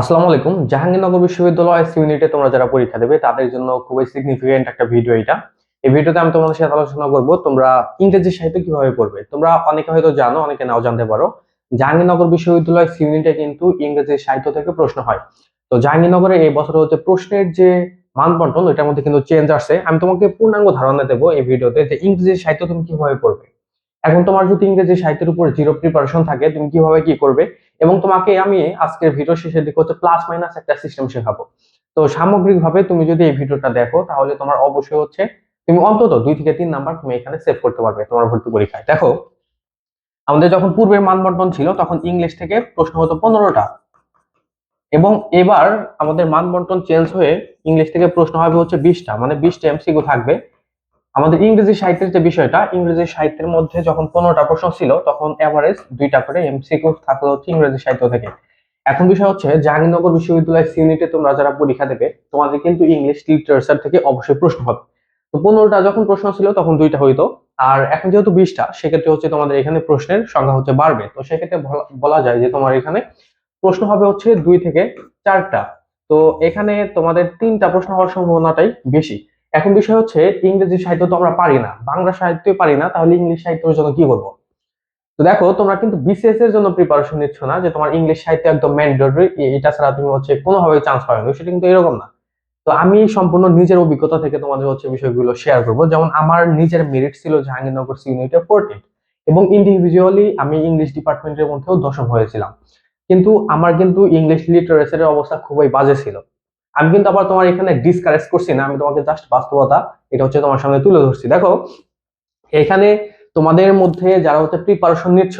আসসালামু আলাইকুম। জাহাঙ্গীরনগর বিশ্ববিদ্যালয় এস ইউনিটে তোমরা যারা পরীক্ষা দেবে, তাদের জন্য খুবই সিগনিফিকেন্ট একটা ভিডিও এটা। এই ভিডিওতে আমি তোমাদের সাথে আলোচনা করব তোমরা ইংরেজি সাহিত্য কীভাবে পড়বে। তোমরা অনেকে হয়তো জানো, অনেকে নাও জানতে পারো। জাহাঙ্গীরনগর বিশ্ববিদ্যালয় ইউনিটে কিন্তু ইংরেজি সাহিত্য থেকে প্রশ্ন হয়। তো জাহাঙ্গীরনগরে এই বছর হচ্ছে প্রশ্নের যে মানবন্টন, ওইটার মধ্যে কিন্তু চেঞ্জ আসছে। আমি তোমাকে পূর্ণাঙ্গ ধারণা দেবো এই ভিডিওতে যে ইংরেজি সাহিত্য তুমি কীভাবে পড়বে। এখন তোমার যদি ইংরেজি সাহিত্যের উপর জিরো প্রিপারেশন থাকে, তুমি কীভাবে কি করবে? এবং তোমাকে আমি আজকের ভিডিও শেষের দিকে হচ্ছে প্লাস মাইনাস একটা সিস্টেম শেখাবো। তো সামগ্রিকভাবে তুমি যদি এই ভিডিওটা দেখো, তাহলে তোমার অবশ্যই হচ্ছে তুমি অন্তত দুই থেকে তিন নাম্বার তুমি এখানে সেভ করতে পারবে তোমার ভর্তি পরীক্ষায়। দেখো, আমাদের যখন পূর্বের মানবন্টন ছিল, তখন ইংলিশ থেকে প্রশ্ন হতো পনেরোটা। এবং এবার আমাদের মানবন্টন চেঞ্জ হয়ে ইংলিশ থেকে প্রশ্ন হবে হচ্ছে বিশটা। মানে বিশটা এমসিকিউ থাকবে। আমাদের ইংরেজি সাহিত্যের যে বিষয়টা, ইংরেজি সাহিত্যের মধ্যে যখন পনেরোটা প্রশ্ন ছিল, তখন এভারেজ দুইটা করে এমসিকিউ থাকল হচ্ছে ইংরেজি সাহিত্য থেকে। এখন বিষয় হচ্ছে, জাহাঙ্গীরনগর বিশ্ববিদ্যালয় ইউনিটে তোমরা যারা পরীক্ষা দেবে, তোমাদের কিন্তু ইংলিশ লিটারেচার থেকে অবশ্যই প্রশ্ন হবে। তো পনেরোটা যখন প্রশ্ন ছিল, তখন দুইটা হইতো। আর এখন যেহেতু বিশটা, সেক্ষেত্রে হচ্ছে তোমাদের এখানে প্রশ্নের সংখ্যা হচ্ছে বাড়বে। তো সেক্ষেত্রে বলা যায় যে তোমার এখানে প্রশ্ন হবে হচ্ছে দুই থেকে চারটা। তো এখানে তোমাদের তিনটা প্রশ্ন হওয়ার সম্ভাবনাটাই বেশি। এখন বিষয় হচ্ছে, ইংরেজি সাহিত্য তো আমরা পারি না। বাংলা সাহিত্য পারি না, তাহলে ইংলিশ সাহিত্যের জন্য কি করব? তো দেখো, তোমরা কিন্তু বিসিএস এর জন্য প্রিপারেশন নিচ্ছ না, যে তোমার ইংলিশ সাহিত্য একদম ম্যান্ডেটরি এটা ছাড়া তুমি হচ্ছে কোনোভাবে চান্স পাবে না। সেটা কিন্তু এরকম না। তো আমি সম্পূর্ণ নিজের অভিজ্ঞতা থেকে তোমাদের হচ্ছে বিষয়গুলো শেয়ার করব। যেমন আমার নিজের মেরিট ছিল জাহাঙ্গীরনগর ইউনিটে ফোরটিন এবং ইন্ডিভিজুয়ালি আমি ইংলিশ ডিপার্টমেন্টের মধ্যেও দশম হয়েছিলাম। কিন্তু আমার কিন্তু ইংলিশ লিটারেচারের অবস্থা খুবই বাজে ছিল। আমি কিন্তু আবার তোমার এখানে ডিসকারেজ করছি না, আমি তোমাকে জাস্ট বাস্তবতা এটা হচ্ছে তোমার সামনে তুলে ধরছি। দেখো, এখানে তোমাদের মধ্যে যারা হচ্ছে প্রিপারেশন নিচ্ছ,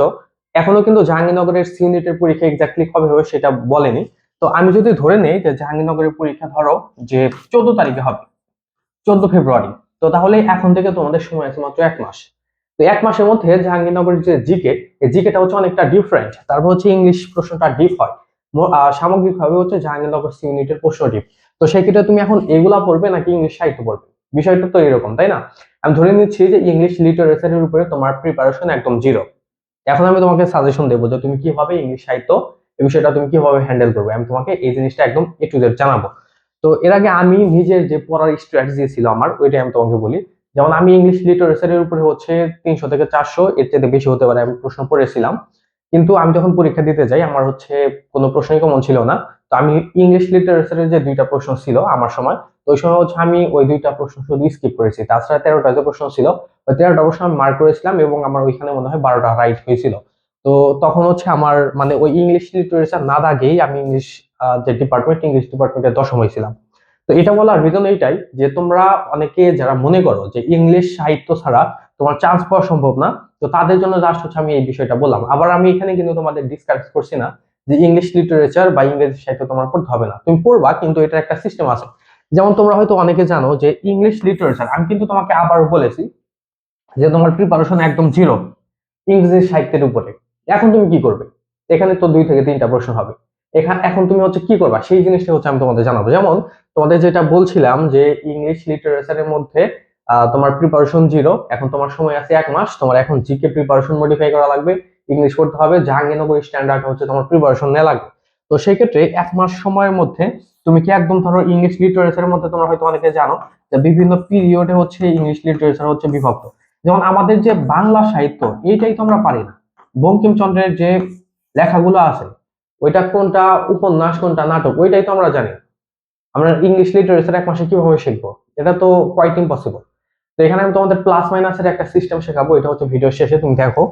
এখনও কিন্তু জাহাঙ্গীরনগরের সিউনিটের পরীক্ষা এক্স্যাক্টলি কবে হবে সেটা বলেনি। তো আমি যদি ধরে নেই যে জাহাঙ্গীরনগরের পরীক্ষা ধরো যে চোদ্দ তারিখে হবে, চোদ্দ ফেব্রুয়ারি, তো তাহলে এখন থেকে তোমাদের সময় আছে মাত্র এক মাস। তো এক মাসের মধ্যে জাহাঙ্গীরনগরের যে জিকে, এই জিকেটা হচ্ছে অনেকটা ডিফারেন্ট তারপর হচ্ছে ইংলিশ প্রশ্নটা ডিপ হয়। সামগ্রিকভাবে হচ্ছে জাহাঙ্গীরনগর ইউনিটের প্রশ্নটি। তো সেক্ষেত্রে তুমি এখন এগুলা পড়বে নাকি ইংলিশ সাহিত্য পড়বে? বিষয়টা তো এরকম, তাই না? আমি ধরে নিচ্ছি যে ইংলিশ লিটারেচারের উপরে তোমার প্রিপারেশন একদম জিরো এখন আমি তোমাকে সাজেশন দেবো যে তুমি কীভাবে ইংলিশ সাহিত্য এই বিষয়টা তুমি কীভাবে হ্যান্ডেল করবে। আমি তোমাকে এই জিনিসটা একদম এ টু জানাব। তো এর আগে আমি নিজের যে পড়ার স্ট্র্যাটেজি ছিল আমার, ওইটাই আমি তোমাকে বলি। যেমন আমি ইংলিশ লিটারেচারের উপরে হচ্ছে তিনশো থেকে চারশো, এর চেয়ে বেশি হতে পারে আমি প্রশ্ন পড়েছিলাম কিন্তু আমি যখন পরীক্ষা দিতে যাই, আমার হচ্ছে কোনো প্রশ্নই কমন ছিল না। তো আমি ইংলিশ লিটারেচারের যে দুইটা প্রশ্ন ছিল আমার সময়, তো ওই সময় হচ্ছে আমি ওই দুইটা প্রশ্ন শুধু স্কিপ করেছি। তাছাড়া তেরোটা যে প্রশ্ন ছিল, ওই তেরোটা প্রশ্ন আমি মার্ক করেছিলাম এবং আমার ওইখানে মনে হয় বারোটা রাইট হয়েছিল। তো তখন হচ্ছে আমার মানে ওই ইংলিশ লিটারেচার না দাগেই আমি ইংলিশ যে ডিপার্টমেন্ট ইংলিশ ডিপার্টমেন্টে দশম হয়েছিলাম। তো এটা বলার রিজন এইটাই যে তোমরা অনেকে যারা মনে করো যে ইংলিশ সাহিত্য ছাড়া তোমার চান্স পাওয়া সম্ভব না তো তাদের জন্য জাস্ট হচ্ছে আমি এই বিষয়টা বললাম। আবার আমি এখানে কিন্তু তোমাদের ডিসকাস করছি না যে ইংলিশ লিটারেচার বা ইংরেজি সাহিত্য তোমার পড়তে হবে না। তুমি পড়বা, কিন্তু এটার একটা সিস্টেম আছে। যেমন তোমরা হয়তো অনেকে জানো যে ইংলিশ লিটারেচার আমি কিন্তু তোমাকে আবার বলেছি যে তোমার প্রিপারেশন একদম জিরো ইংরেজি সাহিত্যের উপরে। এখন তুমি কি করবে? এখানে তো দুই থেকে তিনটা প্রশ্ন হবে। এখানে এখন তুমি হচ্ছে কি করবা? সেই জিনিসটা হচ্ছে আমি তোমাদের জানাব। যেমন তোমাদের যেটা বলছিলাম যে ইংলিশ লিটারেচারের মধ্যে তোমার প্রিপারেশন জিরো এখন তোমার সময় আছে এক মাস, তোমার এখন জিকে প্রিপারেশন মডিফাই করা লাগবে। ইংলিশ পড়তে হবে, জাহাঙ্গীরনগর স্ট্যান্ডার্ড হচ্ছে তোমার প্রিপারেশন নেওয়া লাগবে। তো সেই ক্ষেত্রে এক মাস সময়ের মধ্যে তুমি কি একদম ধরো ইংলিশ লিটারেচারের মধ্যে তোমরা হয়তো অনেকে জানো যে বিভিন্ন পিরিয়ডে হচ্ছে ইংলিশ লিটারেচার হচ্ছে বিভক্ত। যেমন আমাদের যে বাংলা সাহিত্য, এইটাই তো আমরা পারি না। বঙ্কিমচন্দ্রের যে লেখাগুলো আছে, ওইটা কোনটা উপন্যাস, কোনটা নাটক, ওইটাই তো আমরা জানি। আমরা ইংলিশ লিটারেচার এক মাসে কীভাবে শিখব? এটা তো কোয়াইট ইম্পসিবল তো এখানে আমি তোমাদের প্লাস মাইনাসের একটা সিস্টেম শেখাবো, এটা হচ্ছে ভিডিও শেষে, তুমি দেখো।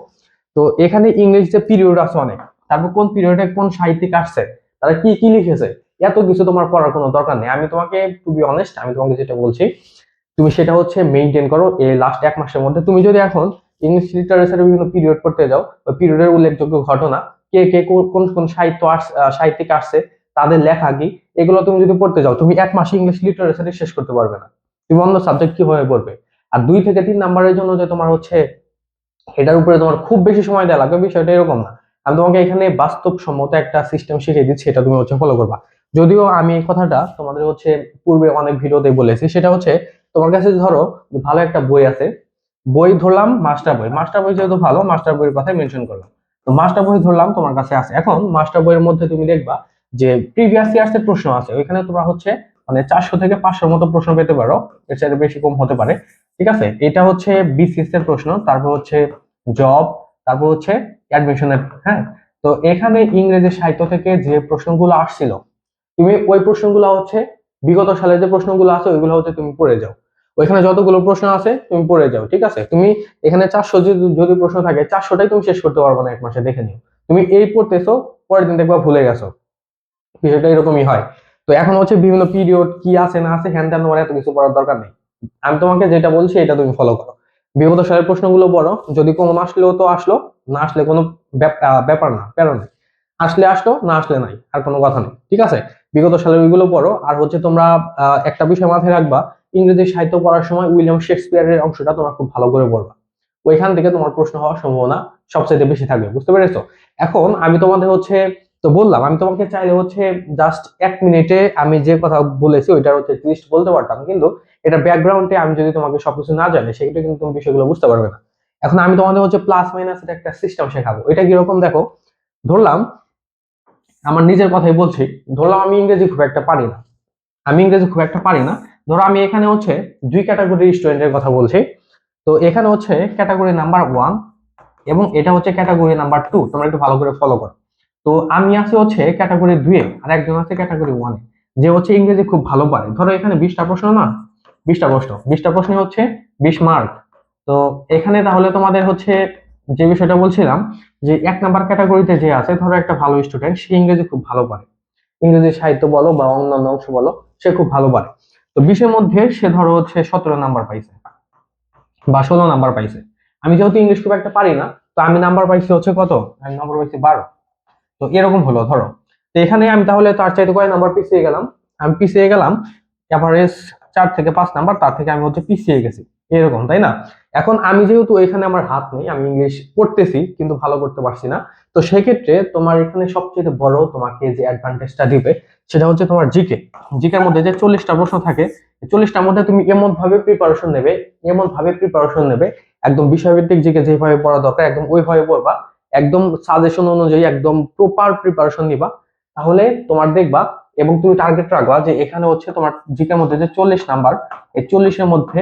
তো এখানে ইংলিশ পিরিয়ড আছে অনেক। তারপর কোন পিরিয়ডে কোন সাহিত্যিক আসছে, তারা কি কি লিখেছে, এত কিছু তোমার পড়ার কোনো দরকার নেই। আমি তোমাকে টু বি অনেস্ট আমি তোমাকে যেটা বলছি, তুমি সেটা হচ্ছে মেনটেন করো, এই লাস্ট এক মাসের মধ্যে। তুমি যদি এখন ইংলিশ লিটারেচারের বিভিন্ন পিরিয়ড পড়তে যাও পিরিয়ডের উল্লেখযোগ্য ঘটনা, কে কে কোন কোন সাহিত্য সাহিত্যিক আসছে, তাদের লেখা কি, এগুলো তুমি যদি পড়তে যাও, তুমি এক মাসে ইংলিশ লিটারেচারে শেষ করতে পারবে না। তুমি অন্য সাবজেক্ট কীভাবে পড়বে? আর দুই থেকে তিন নাম্বারের জন্য যে তোমার হচ্ছে এটার উপরে তোমার খুব বেশি সময় দেওয়া লাগবে, বিষয়টা এরকম না। আমি তোমাকে এখানে বাস্তবসম্মত একটা সিস্টেম শিখিয়ে দিচ্ছি এটা তুমি হচ্ছে ফলো করবা। যদিও আমি এই কথাটা তোমাদের হচ্ছে পূর্বে অনেক ভিডিওতে বলেছি, সেটা হচ্ছে তোমার কাছে ধরো যে ভালো একটা বই আছে, বই ধরলাম মাস্টার বই। মাস্টার বই যেহেতু ভালো মাস্টার বইয়ের কথা মেনশন করলাম। তো মাস্টার বই ধরলাম তোমার কাছে আছে। এখন মাস্টার বইয়ের মধ্যে তুমি দেখবা যে প্রিভিয়াস ইয়ার্স এর প্রশ্ন আছে, ওইখানে তোমরা হচ্ছে মানে চারশো থেকে পাঁচশোর মতো প্রশ্ন পেতে পারো। এর চাইতে বেশি কম হতে পারে। ঠিক আছে? এটা হচ্ছে বিসিএস এর প্রশ্ন, তারপর হচ্ছে জব তারপর হচ্ছে অ্যাডমিশনের হ্যাঁ? তো এখানে ইংরেজি সাহিত্য থেকে যে প্রশ্নগুলো আসছিল, তুমি ওই প্রশ্নগুলো হচ্ছে বিগত সালে যে প্রশ্নগুলো আছে, ওইগুলো হচ্ছে তুমি পড়ে যাও। ওইখানে যতগুলো প্রশ্ন আছে, তুমি পড়ে যাও, ঠিক আছে? তুমি এখানে চারশো যদি প্রশ্ন থাকে, চারশোটাই তুমি শেষ করতে পারবে না এক মাসে, দেখে নিও। তুমি এই পড়তেছো, পরের দিন দেখবা ভুলে গেছো। বিষয়টা এরকমই হয়। তো এখন হচ্ছে বিভিন্ন পিরিয়ড কি আছে, না আছে হ্যান ত্যান এত কিছু পড়ার দরকার নেই। আমি তোমাকে যেটা বলছি, এটা তুমি ফলো করো। বিগত সালের প্রশ্নগুলো পড়ো, যদি কমন আসলেও তো আসলো, না আসলে কোনো ব্যাপার না প্যারো নেই। আসলে আসলো, না আসলে নাই, আর কোনো কথা নেই, ঠিক আছে? বিগত সালের ওইগুলো পড়ো, আর হচ্ছে তোমরা একটা বিষয় মাথায় রাখবা, ইংরেজি সাহিত্য পড়ার সময় উইলিয়াম শেক্সপিয়ারের অংশটা তোমরা খুব ভালো করে পড়বা। ওইখান থেকে তোমার প্রশ্ন হওয়ার সম্ভাবনা সবচেয়ে বেশি থাকবে, বুঝতে পেরেছ? এখন আমি তোমাদের হচ্ছে তো বললাম, আমি তোমাকে চাইলে হচ্ছে জাস্ট এক মিনিটে আমি যে কথা বলেছি ওইটার হচ্ছে লিস্ট বলতে পারতাম, কিন্তু এটা ব্যাকগ্রাউন্ডে আমি যদি তোমাকে সবকিছু না জানি, সেক্ষেত্রে কিন্তু তুমি বিষয়গুলো বুঝতে পারবে না। এখন আমি তোমাদের হচ্ছে প্লাস মাইনাসের একটা সিস্টেম শেখাবো। এটা কীরকম দেখো, ধরলাম, আমার নিজের কথাই বলছি, ধরলাম আমি ইংরেজি খুব একটা পারি না। আমি ইংরেজি খুব একটা পারি না। ধরো আমি এখানে হচ্ছে দুই ক্যাটাগরির স্টুডেন্টের কথা বলছি, তো এখানে হচ্ছে ক্যাটাগরি নাম্বার ওয়ান এবং এটা হচ্ছে ক্যাটাগরি নাম্বার টু তোমরা একটু ভালো করে ফলো করো। তো আমি আছি হচ্ছে ক্যাটাগরি দুয়ে আর একজন আছে ক্যাটাগরি ওয়ানে যে হচ্ছে ইংরেজি খুব ভালো পারে। ধরো এখানে বিশটা প্রশ্ন না? বিশটা প্রশ্ন। বিশটা প্রশ্নে হচ্ছে বিশ মার্ক তো এখানে তাহলে তোমাদের হচ্ছে যে বিষয়টা বলছিলাম, যে এক নাম্বার ক্যাটাগরিতে যে আছে, ধরো একটা ভালো স্টুডেন্ট সে ইংরেজি খুব ভালো পারে। ইংরেজি সাহিত্য বলো বা অন্যান্য অংশ বলো, সে খুব ভালো পারে। তো বিশের মধ্যে সে ধরো হচ্ছে সতেরো নাম্বার পাইছে বা ষোলো নাম্বার পাইছে। আমি যেহেতু ইংলিশ খুব একটা পারি না, তো আমি নাম্বার পাইছি হচ্ছে কত? আমি নাম্বার পাইছি বারো। তো এরকম হলো, ধরো। তো এখানে আমি তাহলে তার চাইতে কয় নাম্বার পিছিয়ে গেলাম? আমি পিছিয়ে গেলাম এভারেজ চার থেকে পাঁচ নাম্বার, তার থেকে আমি হচ্ছে পিছিয়ে গেছি। এরকম, তাই না? এখন আমি যেহেতু এখানে আমার হাত নেই, আমি ইংলিশ পড়তেছি, কিন্তু ভালো করতে পারছি না। তো সেক্ষেত্রে তোমার এখানে সবচেয়ে বড় তোমাকে যে অ্যাডভান্টেজটা দিবে, সেটা হচ্ছে তোমার জিকে। জিকের মধ্যে যে চল্লিশটা প্রশ্ন থাকে চল্লিশটার মধ্যে তুমি এমন ভাবে প্রিপারেশন নেবে এমন ভাবে প্রিপারেশন নেবে, একদম বিষয়ভিত্তিক জিকে যেভাবে পড়া দরকার, একদম ওইভাবে পড়বা একদম সাজেশন অনুযায়ী একদম প্রপার প্রিপারেশন নিবা। তাহলে তোমার দেখবা এবং তুমি টার্গেট রাখবা যে এখানে হচ্ছে তোমার জিকের মধ্যে যে চল্লিশ নাম্বার এই চল্লিশের মধ্যে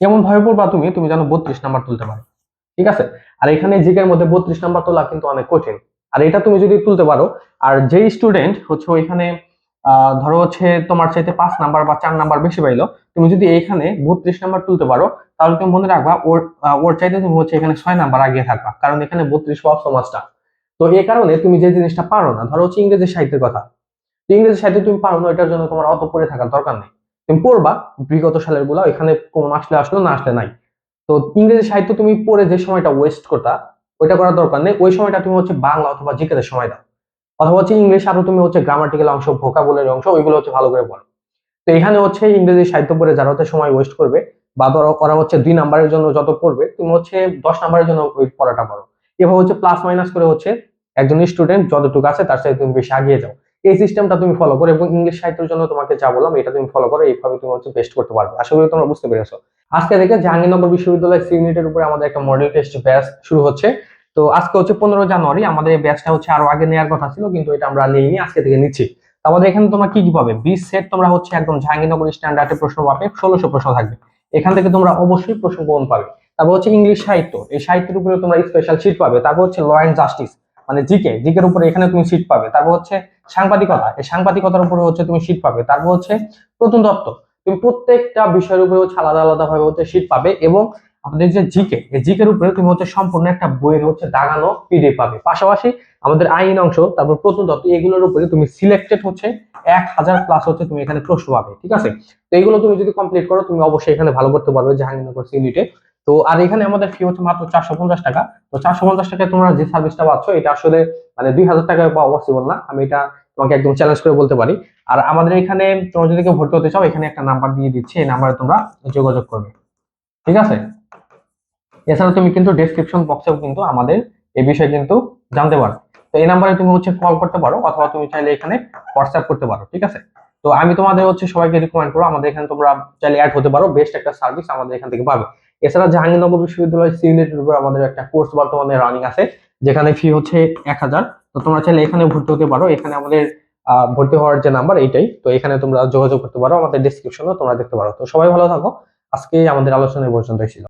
কেমন ভাবে পড়বা তুমি তুমি যেন বত্রিশ নাম্বার তুলতে পারো। ঠিক আছে? আর এখানে জিকের মধ্যে বত্রিশ নাম্বার তোলা কিন্তু অনেক কঠিন। আর এটা তুমি যদি তুলতে পারো, আর যেই স্টুডেন্ট হচ্ছে ওইখানে ধরো হচ্ছে তোমার চাইতে পাঁচ নাম্বার বা চার নাম্বার বেশি পাইলো, তুমি যদি এইখানে বত্রিশ নাম্বার তুলতে পারো, তাহলে তুমি মনে রাখবা ওর চাইতে তুমি হচ্ছে এখানে ছয় নাম্বার আগে থাকবা, কারণ এখানে বত্রিশ পাওয়া সমাজটা তো এই কারণে তুমি যে জিনিসটা পারো না, ধরো হচ্ছে ইংরেজি সাহিত্যের কথা। ইংরেজি সাহিত্য তুমি পারো না এটার জন্য তোমার অত পড়ে থাকার দরকার নেই। তুমি পড়বা, বিগত সালেরগুলা এখানে কোন আসলে আসলো না, আসলে নাই। তো ইংরেজি সাহিত্য তুমি পড়ে যে সময়টা ওয়েস্ট করতা, ওইটা করার দরকার নেই। ওই সময়টা তুমি হচ্ছে বাংলা অথবা জিকেদের সময় দাও। অথবা হচ্ছে ইংলিশ আরও তুমি হচ্ছে গ্রামাটিক্যাল অংশ ভোকাবুলারি অংশ, ওইগুলো হচ্ছে ভালো করে পড়ো। তো এখানে হচ্ছে ইংরেজি সাহিত্য পড়ে যারা হচ্ছে সময় ওয়েস্ট করবে বা ধরো ওরা হচ্ছে দুই নাম্বারের জন্য যত পড়বে, তুমি হচ্ছে দশ নাম্বারের জন্য ওই পড়াটা করো এভাবে হচ্ছে প্লাস মাইনাস করে হচ্ছে একজন স্টুডেন্ট যতটুকু আছে তার সাথে তুমি বেশি আগিয়ে যাও। এই সিস্টেমটা তুমি ফলো করো এবং ইংলিশ সাহিত্যের জন্য তোমাকে যা বললাম, এটা তুমি ফলো করো, এইভাবে তুমি হচ্ছে বেস্ট করতে পারবে। আশা করি তোমরা বুঝতে পেরেছ। আজকে থেকে জাহাঙ্গীরনগর বিশ্ববিদ্যালয় সি ইউনিটের উপরে আমাদের একটা মডেল টেস্ট ব্যাচ শুরু হচ্ছে। তো আজকে হচ্ছে পনেরো জানুয়ারি, আমাদের এই ব্যাচটা হচ্ছে আরও আগে নেওয়ার কথা ছিল, কিন্তু এটা আমরা নিইনি, আজকে থেকে নিচ্ছি। আমাদের এখানে তোমরা কি কি পাবে? বিশ সেট তোমরা হচ্ছে একদম জাহাঙ্গীরনগর স্ট্যান্ডার্ডের প্রশ্ন পাবে, ষোলোশো প্রশ্ন থাকবে। এখান থেকে তোমরা অবশ্যই প্রশ্ন গ্রহণ পাবে। তারপর হচ্ছে ইংলিশ সাহিত্য, এই সাহিত্যের উপরে তোমরা স্পেশাল সিট পাবে। তারপর হচ্ছে ল অ্যান্ড জাস্টিস মানে জিকে জিকের উপরে এখানে তুমি সিট পাবে। তারপর হচ্ছে সাংবাদিকতা, এই সাংবাদিকতার উপরে হচ্ছে তুমি সিট পাবে। তারপর হচ্ছে প্রত্নতত্ত্ব, তুমি প্রত্যেকটা বিষয়ের উপরে হচ্ছে আলাদা আলাদা ভাবে হচ্ছে সিট পাবে এবং আমাদের যে জিকে, এই জিকের উপরে তুমি হচ্ছে সম্পূর্ণ একটা বইয়ের হচ্ছে দাগানো পিডিএফ পাবে। পাশাপাশি আমাদের আইন অংশ, তারপর প্রত্নতত্ত্ব এগুলোর উপরে তুমি সিলেক্টেড হচ্ছে এক হাজার প্লাস হচ্ছে তুমি এখানে প্রশ্ন পাবে, ঠিক আছে? তো এইগুলো তুমি যদি কমপ্লিট করো, তুমি অবশ্যই এখানে ভালো করতে পারবে জাহাঙ্গীরনগর ইউনিটে তো আর এখানে আমাদের ফি হচ্ছে মাত্র চারশো পঞ্চাশ টাকা। তো চারশো পঞ্চাশ টাকায় তোমরা যে সার্ভিসটা পাচ্ছ, এটা আসলে মানে দুই হাজার টাকায় পাওয়া পসিবল না। আমি এটা তোমাকে একদম চ্যালেঞ্জ করে বলতে পারি। আর আমাদের এখানে তোমরা যদি কেউ ভর্তি হতে চাও, এখানে একটা নাম্বার দিয়ে দিচ্ছি, এই নাম্বারে তোমরা যোগাযোগ করবে। ঠিক আছে? এছাড়া তুমি কিন্তু ডেসক্রিপশন বক্সেও কিন্তু আমাদের এই বিষয়ে কিন্তু জানতে পারো। তো এই নাম্বারে তুমি হচ্ছে কল করতে পারো অথবা তুমি চাইলে এখানে হোয়াটসঅ্যাপ করতে পারো, ঠিক আছে? তো আমি তোমাদের হচ্ছে সবাইকে রিকমেন্ড করব, আমাদের এখানে তোমরা চাইলে অ্যাড হতে পারো বেস্ট একটা সার্ভিস আমাদের এখান থেকে পাবে। এছাড়া জাহাঙ্গীরনগর বিশ্ববিদ্যালয় সি ইউনিটের উপর আমাদের একটা কোর্স বর্তমানে রানিং আছে, যেখানে ফি হচ্ছে এক হাজার। তো তোমরা চাইলে এখানে ভর্তি হতে পারো, এখানে আমাদের ভর্তি হওয়ার যে নাম্বার এইটাই। তো এখানে তোমরা যোগাযোগ করতে পারো, আমাদের ডিসক্রিপশনে তোমরা দেখতে পারো। তো সবাই ভালো থাকো, আজকে আমাদের আলোচনা পর্যন্তই ছিল।